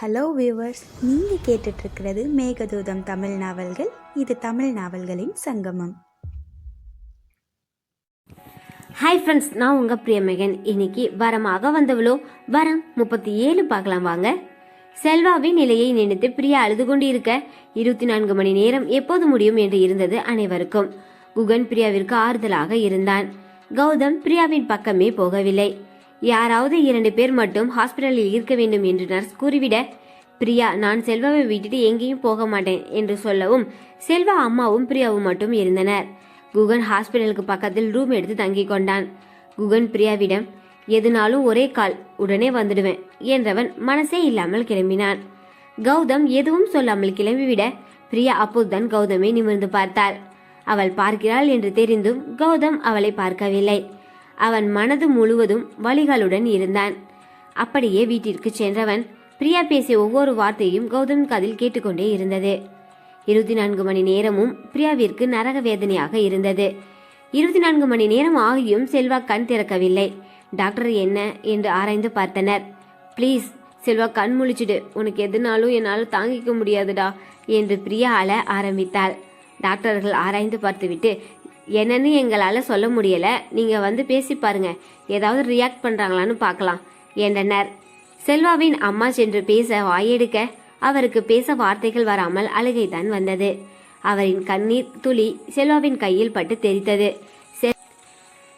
Hello viewers நீங்கள் கேட்டுட்ருக்கிறது மேகதூதம் தமிழ் நாவல்கள். இது தமிழ் நாவல்களின் சங்கமம். ஹாய் ஃப்ரெண்ட்ஸ் நான் உங்கள் பிரியமகன். இன்னைக்கு வரமாக வந்தவளோ வரம் முப்பத்தி ஏழு பார்க்கலாம் வாங்க. செல்வாவின் நிலையை நினைத்து பிரியா அழுது கொண்டு இருக்க இருபத்தி நான்கு மணி நேரம் எப்போது முடியும் என்று இருந்தது அனைவருக்கும். குகன் பிரியாவிற்கு ஆறுதலாக இருந்தான். கௌதம் பிரியாவின் பக்கமே போகவில்லை. யாராவது இரண்டு பேர் மட்டும் ஹாஸ்பிட்டலில் இருக்க வேண்டும் என்று நர்ஸ் கூறிவிட பிரியா நான் செல்வாவை விட்டுட்டு எங்கேயும் போக மாட்டேன் என்று சொல்லவும் செல்வா அம்மாவும் பிரியாவும் மட்டும் இருந்தனர். குகன் ஹாஸ்பிட்டலுக்கு பக்கத்தில் ரூம் எடுத்து தங்கிக் கொண்டான். குகன் பிரியாவிடம் எதுனாலும் ஒரே கால் உடனே வந்துடுவேன் என்றவன் மனசே இல்லாமல் கிளம்பினான். கௌதம் எதுவும் சொல்லாமல் கிளம்பிவிட பிரியா அப்போதுதான் கௌதமை நிமிர்ந்து பார்த்தாள். அவள் பார்க்கிறாள் என்று தெரிந்தும் கௌதம் அவளை பார்க்கவில்லை. அவன் மனது முழுவதும் வழிகளுடன் இருந்தான். அப்படியே வீட்டிற்கு சென்றவன் பிரியா பேசிய ஒவ்வொரு வார்த்தையும் கௌதம் காதில் கேட்டுக்கொண்டே இருந்தது. இருபத்தி நான்கு மணி நேரமும் பிரியாவிற்கு நரக வேதனையாக இருந்தது. இருபத்தி நான்கு மணி நேரம் ஆகியும் செல்வா கண் திறக்கவில்லை. டாக்டர் என்ன? என்று ஆராய்ந்து பார்த்தனர். ப்ளீஸ் செல்வா கண் முழிச்சிடு. உனக்கு எதுனாலும் என்னால் தாங்கிக்க முடியாதுடா என்று பிரியா அழ ஆரம்பித்தாள். டாக்டர்கள் ஆராய்ந்து பார்த்துவிட்டு என்னன்னு எங்களால் சொல்ல முடியல. நீங்கள் வந்து பேசி பாருங்க. ஏதாவது ரியாக்ட் பண்ணுறாங்களான்னு பார்க்கலாம் என்றனர் செல்வாவின் அம்மா சென்று பேச வாயெடுக்க அவருக்கு பேச வார்த்தைகள் வராமல் அழுகைதான் வந்தது. அவரின் கண்ணீர் துளி செல்வாவின் கையில் பட்டு தெரித்தது.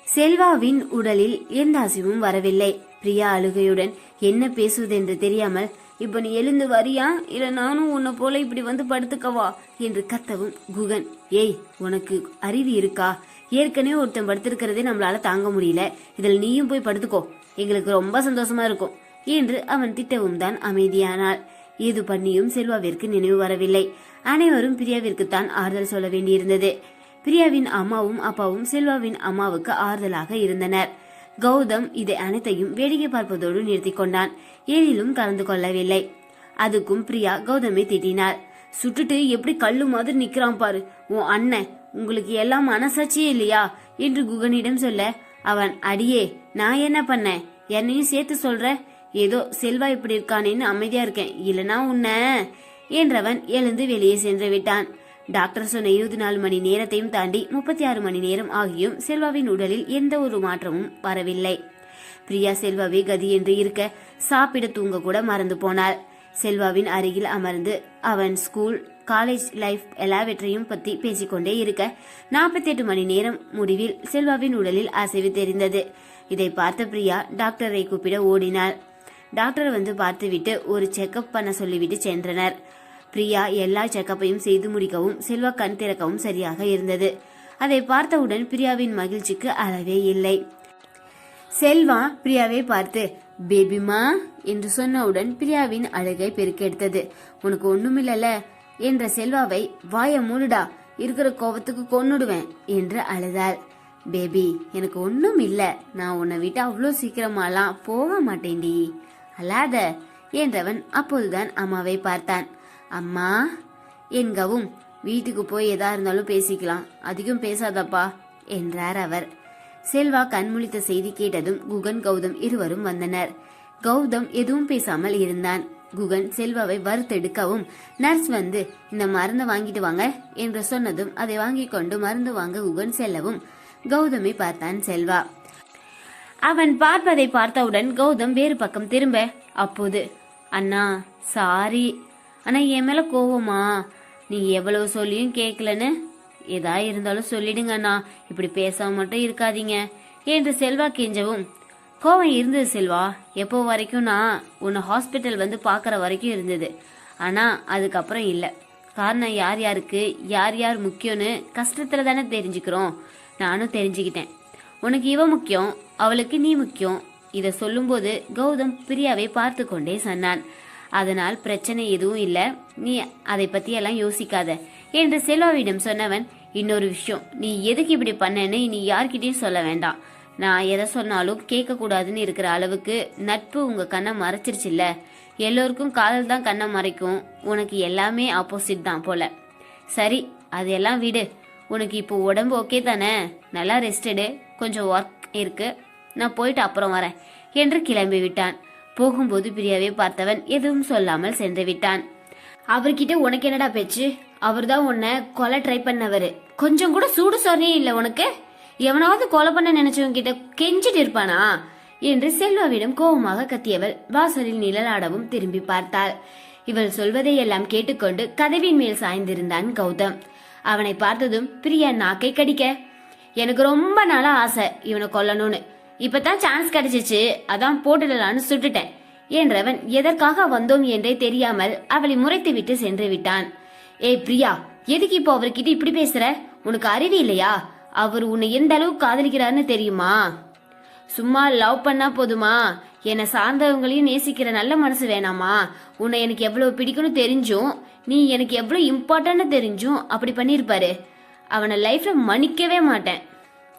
செல்வாவின் உடலில் எந்த அசைவும் வரவில்லை. பிரியா அழுகையுடன் என்ன பேசுவதென்று தெரியாமல் இப்ப நீ எழுந்து வரியா? இல்ல நானும் உன்னை போல இப்படி வந்து படுத்துக்கவா? என்று கத்தவும் குகன். ஏய் உனக்கு அறிவு இருக்கா? ஏற்கனவே ஒருத்தன் படுத்திருக்கிறதே நம்மளால தாங்க முடியல. இதில் நீயும் போய் படுத்துக்கோ. எங்களுக்கு ரொம்ப சந்தோஷமா இருக்கும். என்று அவன் திட்டவும் தான் அமைதியானாள். ஏது பண்ணியும் செல்வாவிற்கு நினைவு வரவில்லை. அனைவரும் பிரியாவிற்கு தான் ஆறுதல் சொல்ல வேண்டியிருந்தது. பிரியாவின் அம்மாவும் அப்பாவும் செல்வாவின் அம்மாவுக்கு ஆறுதலாக இருந்தனர். கௌதம் இதை அனைத்தையும் வேடிக்கை பார்ப்பதோடு நிறுத்தி கொண்டான். ஏதிலும் கலந்து கொள்ளவில்லை. அதுக்கும் பிரியா கௌதமை திட்டினார் சுட்டுட்டு எப்படி கல்லு மாதிரி நிக்கிறான் பாரு. உன் அண்ணன் உங்களுக்கு எல்லாம் மனசாட்சியே இல்லையா? என்று குகனிடம் சொல்ல அவன் அடியே நான் என்ன பண்ணேன்? என்னையும் சேர்த்து சொல்ற? ஏதோ செல்வா இப்படி இருக்கானேன்னு அமைதியா இருக்கேன். இல்லனா உன்ன? என்றவன் எழுந்து வெளியே சென்று விட்டான். டாக்டர் சொன்ன இருபத்தி நாலு மணி நேரத்தையும் தாண்டி முப்பத்தி ஆறு மணி நேரம் ஆகியும் செல்வாவின் உடலில் எந்த ஒரு மாற்றமும் வரவில்லை. பிரியா செல்வாவே கதி என்று இருக்க சாப்பிட தூங்க கூட மறந்து போனாள். செல்வாவின் அருகில் அமர்ந்து அவன் ஸ்கூல் காலேஜ் லைஃப் எல்லாவற்றையும் பத்தி பேசிக்கொண்டே இருக்க நாற்பத்தி எட்டு மணி நேரம் முடிவில் செல்வாவின் உடலில் அசைவு தெரிந்தது. இதை பார்த்த பிரியா டாக்டரை கூப்பிட ஓடினாள். டாக்டர் வந்து பார்த்துவிட்டு ஒரு செக்கப் பண்ண சொல்லிவிட்டு சென்றனர். பிரியா எல்லா செக்கப்பையும் செய்து முடிக்கவும் செல்வா கண் திறக்கவும் சரியாக இருந்தது. அதை பார்த்தவுடன் பிரியாவின் மகிழ்ச்சிக்கு அளவே இல்லை. செல்வா பிரியாவை பார்த்து பேபிமா என்று சொன்னவுடன் பிரியாவின் அழுகை பெருக்கெடுத்தது. உனக்கு ஒண்ணுமில்லல? என்ற செல்வாவை வாய மூடுடா இருக்கிற கோபத்துக்கு கொன்னுடுவேன் என்று அழுதாள். பேபி எனக்கு ஒன்றும் இல்லை நான் உன்னை விட்டு அவ்வளோ சீக்கிரமாலாம் போக மாட்டேன்டி. அல்லாத என்றவன் அப்போதுதான் அம்மாவை பார்த்தான். அம்மா என்கவும் வீட்டுக்கு போய் எதா இருந்தாலும் பேசிக்கலாம். அதிகம் பேசாதப்பா என்றார் அவர். செல்வா கண்முழித்த செய்தி கேட்டதும் குகன் கௌதம் இருவரும் வந்தனர். கௌதம் எதுவும் பேசாமல் இருந்தான். குகன் செல்வாவை வறுத்தெடுக்கவும் நர்ஸ் வந்து இந்த மருந்தை வாங்கிட்டு வாங்க என்று சொன்னதும் அதை வாங்கி கொண்டு மருந்து வாங்க குகன் செல்லவும் கௌதமை பார்த்தான் செல்வா. அவன் பார்ப்பதை பார்த்தவுடன் கௌதம் வேறு பக்கம் திரும்ப அப்போது அண்ணா சாரி ஆனால் என் மேல கோவமா? நீ எவ்வளவு சொல்லியும் கேட்கலன்னு ஏதா இருந்தாலும் சொல்லிடுங்க அண்ணா. இப்படி பேசாம மட்டும் இருக்காதீங்க. என்று செல்வா கெஞ்சவும். கோவம் இருந்தது செல்வா. எப்போ வரைக்கும் நான் உன்னை ஹாஸ்பிட்டல் வந்து பார்க்குற வரைக்கும் இருந்தது. ஆனால் அதுக்கப்புறம் இல்லை. காரணம் யார் யாருக்கு யார் யார் முக்கியம்னு கஷ்டத்தில் தானே தெரிஞ்சுக்கிறோம். நானும் தெரிஞ்சுக்கிட்டேன். உனக்கு இவ முக்கியம் அவளுக்கு நீ முக்கியம். இதை சொல்லும்போது கௌதம் பிரியாவை பார்த்து கொண்டே சொன்னான். அதனால் பிரச்சனை எதுவும் இல்லை. நீ அதை பத்தி எல்லாம் யோசிக்காத. என்று செல்வாவிடம் சொன்னவன் இன்னொரு விஷயம். நீ எதுக்கு இப்படி பண்ணேன்னு நீ யார்கிட்டயும் சொல்ல வேண்டாம். நான் எதை சொன்னாலும் கேட்க கூடாதுன்னு இருக்கிற அளவுக்கு நட்பு உங்க கண்ணை மறைச்சிருச்சுல்ல. எல்லோருக்கும் காதல் தான் கண்ணை மறைக்கும். உனக்கு எல்லாமே ஆப்போசிட் தான் போல. சரி அதெல்லாம் விடு. உனக்கு இப்போ உடம்பு ஓகே தானே? நல்லா ரெஸ்டடு கொஞ்சம் ஒர்க் இருக்கு. நான் போயிட்டு அப்புறம் வரேன். என்று கிளம்பி விட்டான் போகும்போது பிரியாவை பார்த்தவன் எதுவும் சொல்லாமல் சென்று விட்டான். அவர்கிட்ட உனக்கு என்னடா பேச்சு? அவர்தான் உன்னை கொலை ட்ரை பண்ணவரு. கொஞ்சம் கூட சூடு சொன்னே இல்ல உனக்கு? எவனாவது கொலை பண்ண நினைச்சவங்க கிட்ட கெஞ்சிட்டு இருப்பானா? என்று செல்வாவிடம் கோபமாக கத்தியவள் வாசலில் நிழலாடவும் திரும்பி பார்த்தாள். இவள் சொல்வதை எல்லாம் கேட்டுக்கொண்டு கதவின் மேல் சாய்ந்திருந்தான் கௌதம். அவனை பார்த்ததும் பிரியா நாக்கை கடிக்க எனக்கு ரொம்ப நாளா ஆசை இவனை கொல்லணும்னு. இப்பதான் சான்ஸ் கிடைச்சிச்சு. அதான் போட்டுடலான்னு சுட்டுட்டேன். என்றவன் எதற்காக வந்தோம்? என்றே தெரியாமல் அவளை முறைத்துவிட்டு சென்று விட்டான். ஏய் பிரியா எதுக்கு இப்போ அவர்கிட்ட இப்படி பேசுற? உனக்கு அறிவு இல்லையா? அவர் உன்னை எந்த அளவுக்கு காதலிக்கிறான்னு தெரியுமா? சும்மா லவ் பண்ணா போதுமா? என்னை சார்ந்தவங்களையும் நேசிக்கிற நல்ல மனசு வேணாமா? உன்னை எனக்கு எவ்வளவு பிடிக்கும்னு தெரிஞ்சும் நீ எனக்கு எவ்வளவு இம்பார்ட்டன்ட்னு தெரிஞ்சும் அப்படி பண்ணியிருப்பாரு. அவனை லைஃப்ல மன்னிக்கவே மாட்டேன்.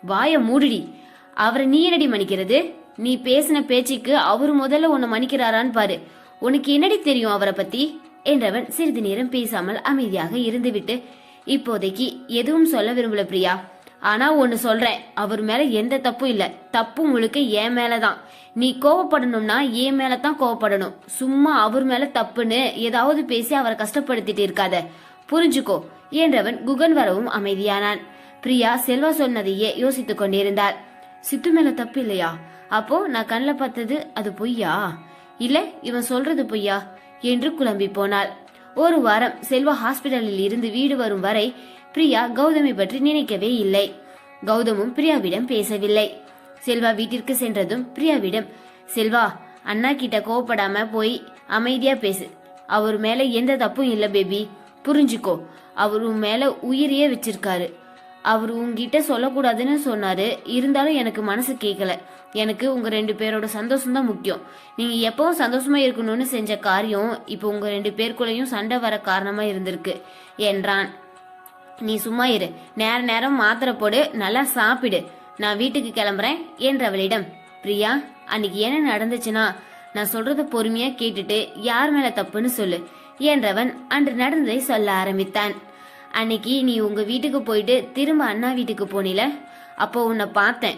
வாய மூடுடி. அவரை நீ என்னடி மன்னிக்கிறது? நீ பேசின பேச்சுக்கு அவர் முதல்ல உன்னை மன்னிக்கிறாரான்னு பாரு. உனக்கு என்னடி தெரியும் அவரை பத்தி? என்றவன் சிறிது நேரம் பேசாமல் அமைதியாக இருந்துவிட்டு இப்போதைக்கு எதுவும் சொல்ல விரும்பல பிரியா. ஆனா ஒன்னு சொல்றேன் அவர் மேல எந்த தப்பும் இல்ல. தப்பு முழுக்க என் மேலதான். நீ கோவப்படணும்னா என் மேலதான் கோவப்படணும். சும்மா அவர் மேல தப்புன்னு ஏதாவது பேசி அவரை கஷ்டப்படுத்திட்டு இருக்காத. புரிஞ்சுக்கோ என்றவன் குகன் வரவும் அமைதியானான். பிரியா செல்வா சொன்னதையே யோசித்துக் கொண்டிருந்தார் சித்து மேல தப்பு இல்லையா? அப்போ நான் கண்ணில் பார்த்தது அது பொய்யா? இல்ல இவன் சொல்றது பொய்யா? என்று குழம்பி போனாள். ஒரு வாரம் செல்வா ஹாஸ்பிட்டலில் இருந்து வீடு வரும் வரை பிரியா கௌதமி பற்றி நினைக்கவே இல்லை. கௌதமும் பிரியாவிடம் பேசவில்லை. செல்வா வீட்டிற்கு சென்றதும் பிரியாவிடம் செல்வா அண்ணா கிட்ட கோவப்படாம போய் அமைதியா பேசு. அவர் மேல எந்த தப்பும் இல்ல பேபி. புரிஞ்சுக்கோ. அவர் மேல உயிரையே வச்சிருக்காரு. அவர் உங்ககிட்ட சொல்லக்கூடாதுன்னு சொன்னாரு. இருந்தாலும் எனக்கு மனசு கேட்கல எனக்கு உங்க ரெண்டு பேரோட சந்தோஷம் தான் முக்கியம். நீங்க எப்பவும் சந்தோஷமா இருக்கணும்னு செஞ்ச காரியம் இப்போ உங்க ரெண்டு பேருக்குள்ளேயும் சண்டை வர காரணமா இருந்திருக்கு. என்றான். நீ சும்மா இரு. நேர நேரம் மாத்திரை போடு. நல்லா சாப்பிடு. நான் வீட்டுக்கு கிளம்புறேன் என்றவளிடம். பிரியா அன்னைக்கு என்ன நடந்துச்சுன்னா நான் சொல்றத பொறுமையா கேட்டுட்டு யார் மேல தப்புன்னு சொல்லு என்றவன் அன்று நடந்ததை சொல்ல ஆரம்பித்தான். அன்னைக்கு நீ உங்கள் வீட்டுக்கு போயிட்டு திரும்ப அண்ணா வீட்டுக்கு போனில? அப்போ உன்னை பார்த்தேன்.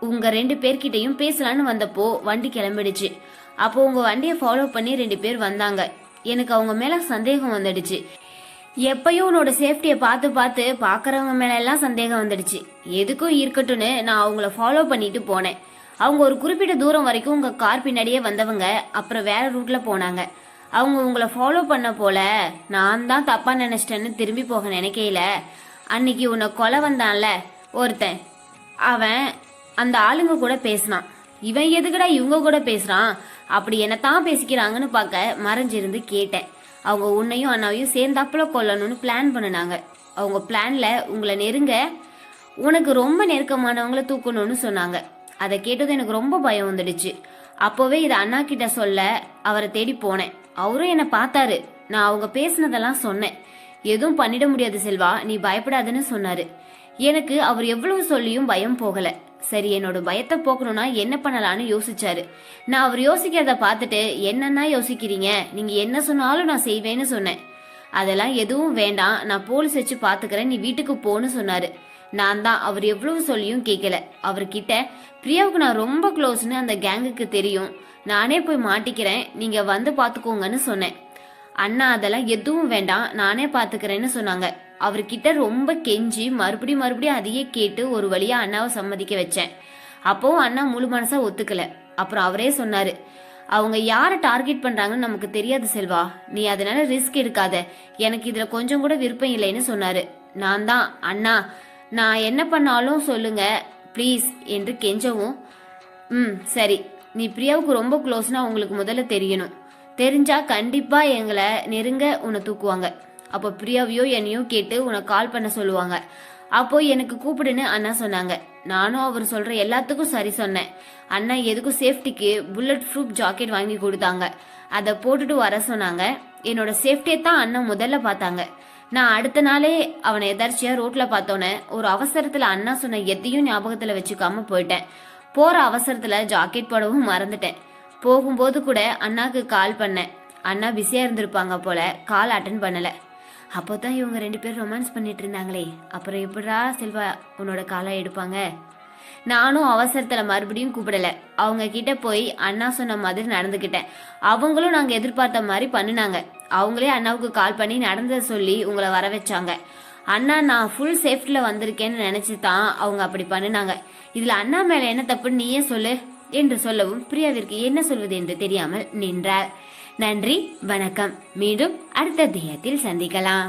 உங்கள் ரெண்டு பேர்கிட்டையும் பேசலான்னு வந்தப்போ வண்டி கிளம்பிடுச்சு. அப்போ உங்கள் வண்டியை ஃபாலோ பண்ணி ரெண்டு பேர் வந்தாங்க. எனக்கு அவங்க மேலே சந்தேகம் வந்துடுச்சு. எப்பயும் உன்னோட சேஃப்டியை பார்த்து பார்த்து பார்க்குறவங்க மேலே எல்லாம் சந்தேகம் வந்துடுச்சு. எதுக்கும் இருக்கட்டும்னு நான் அவங்கள ஃபாலோ பண்ணிட்டு போனேன். அவங்க ஒரு குறிப்பிட்ட தூரம் வரைக்கும் உங்கள் கார் பின்னாடியே வந்தவங்க அப்புறம் வேற ரூட்ல போனாங்க. அவங்க உங்களை ஃபாலோ பண்ண போல நான் தான் தப்பா நினைச்சிட்டேன்னு திரும்பி போக நினைக்கையில. அன்னைக்கு உன்னை கொலை வந்தான்ல ஒருத்தன். அவன் அந்த ஆளுங்க கூட பேசினான். இவன் எதுக்குடா இவங்க கூட பேசுறான்? அப்படி என்னத்தான் பேசிக்கிறாங்கன்னு பார்க்க மறைஞ்சிருந்து கேட்டேன். அவங்க உன்னையும் அண்ணாவையும் சேர்ந்தாப்புல கொல்லணும்னு பிளான் பண்ணினாங்க. அவங்க பிளான்ல உங்களை நெருங்க உனக்கு ரொம்ப நெருக்கமானவங்கள தூக்கணும்னு சொன்னாங்க. அதை கேட்டது எனக்கு ரொம்ப பயம் வந்துடுச்சு. அப்போவே இதை அண்ணா கிட்ட சொல்ல அவரை தேடி போனேன். அவரும் என்னை பார்த்தாரு. நான் அவங்க பேசினதெல்லாம் சொன்னேன். எதுவும் பண்ணிட முடியாது செல்வா நீ பயப்படாதுன்னு சொன்னாரு. எனக்கு அவர் எவ்வளவு சொல்லியும் பயம் போகல. சரி என்னோட பயத்தை போக்கணும்னா என்ன பண்ணலான்னு யோசிச்சாரு. நான் அவர் யோசிக்கிறத பார்த்துட்டு என்னன்னா யோசிக்கிறீங்க? நீங்க என்ன சொன்னாலும் நான் செய்வேன்னு சொன்னேன். அதெல்லாம் எதுவும் வேண்டாம். நான் போலீஸ் வச்சு பாத்துக்கிறேன். நீ வீட்டுக்கு போன்னு சொன்னாரு. நான் தான் அவர் எவ்வளவு சொல்லியும் கேட்கல அவர்கிட்ட பிரியாவுக்கு நான் ரொம்ப க்ளோஸ்னு அந்த கேங்குக்கு தெரியும். நானே போய் மாட்டிக்கிறேன். நீங்க வந்து பாத்துக்கோங்கன்னு சொன்னேன். அண்ணா அதெல்லாம் எதுவும் வேண்டாம். நானே பாத்துக்கிறேன்னு சொன்னாங்க. அவர்கிட்ட ரொம்ப கெஞ்சி மறுபடியும் மறுபடியும் அதையே கேட்டு ஒரு வழியா அண்ணாவை சம்மதிக்க வச்சேன். அப்போவும் அண்ணா முழு மனசா ஒத்துக்கல. அப்புறம் அவரே சொன்னாரு அவங்க யாரை டார்கெட் பண்றாங்கன்னு நமக்கு தெரியாது செல்வா. நீ அதனால ரிஸ்க் எடுக்காத. எனக்கு இதுல கொஞ்சம் கூட விருப்பம் இல்லைன்னு சொன்னாரு. நான் தான் அண்ணா நான் என்ன பண்ணாலும் சொல்லுங்க ப்ளீஸ் என்று கெஞ்சவும். ம் சரி. நீ பிரியாவுக்கு ரொம்ப க்ளோஸ்னா உங்களுக்கு முதல்ல தெரியணும். தெரிஞ்சா கண்டிப்பா எங்களை நெருங்க உன்னை தூக்குவாங்க. அப்போ பிரியாவையோ என்னையோ கேட்டு உன்னை கால் பண்ண சொல்லுவாங்க. அப்போ எனக்கு கூப்பிடுன்னு அண்ணா சொன்னாங்க. நானும் அவர் சொல்ற எல்லாத்துக்கும் சரி சொன்னேன். அண்ணா எதுக்கும் சேஃப்டிக்கு புல்லட் ப்ரூஃப் ஜாக்கெட் வாங்கி கொடுத்தாங்க. அதை போட்டுட்டு வர சொன்னாங்க. என்னோட சேஃப்டியை தான் அண்ணன் முதல்ல பார்த்தாங்க. நான் அடுத்த நாளே அவனை எதார்ச்சியா ரோட்ல பார்த்தோன்னே ஒரு அவசரத்துல அண்ணா சொன்ன எதையும் ஞாபகத்துல வச்சுக்காம போயிட்டேன். போற அவசரத்துல ஜாக்கெட் போடவும் மறந்துட்டேன். போகும்போது கூட அண்ணாக்கு கால் பண்ணேன். அண்ணா பிஸியா இருந்திருப்பாங்க போல கால் அட்டன் பண்ணல. அப்போதான் இவங்க ரெண்டு பேரும் ரொமான்ஸ் பண்ணிட்டு இருந்தாங்களே. அப்புறம் எப்படா செல்வா உன்னோட காலை எடுப்பாங்க? நானும் அவசரத்தில் மறுபடியும் கூப்பிடல. அவங்க கிட்ட போய் அண்ணா சொன்ன மாதிரி நடந்துக்கிட்டேன் அவங்களும் நாங்கள் எதிர்பார்த்த மாதிரி பண்ணுனாங்க. அவங்களே அண்ணாவுக்கு கால் பண்ணி நடந்ததை சொல்லி உங்களை வர வச்சாங்க. அண்ணா நான் ஃபுல் சேஃப்டியில் வந்திருக்கேன்னு நினச்சி தான் அவங்க அப்படி பண்ணினாங்க. இதில் அண்ணா மேலே என்ன தப்புன்னு நீயே சொல்லு என்று சொல்லவும் பிரியாவிற்கு என்ன சொல்வது என்று தெரியாமல் நின்றார். நன்றி வணக்கம். மீண்டும் அடுத்த தேயத்தில் சந்திக்கலாம்.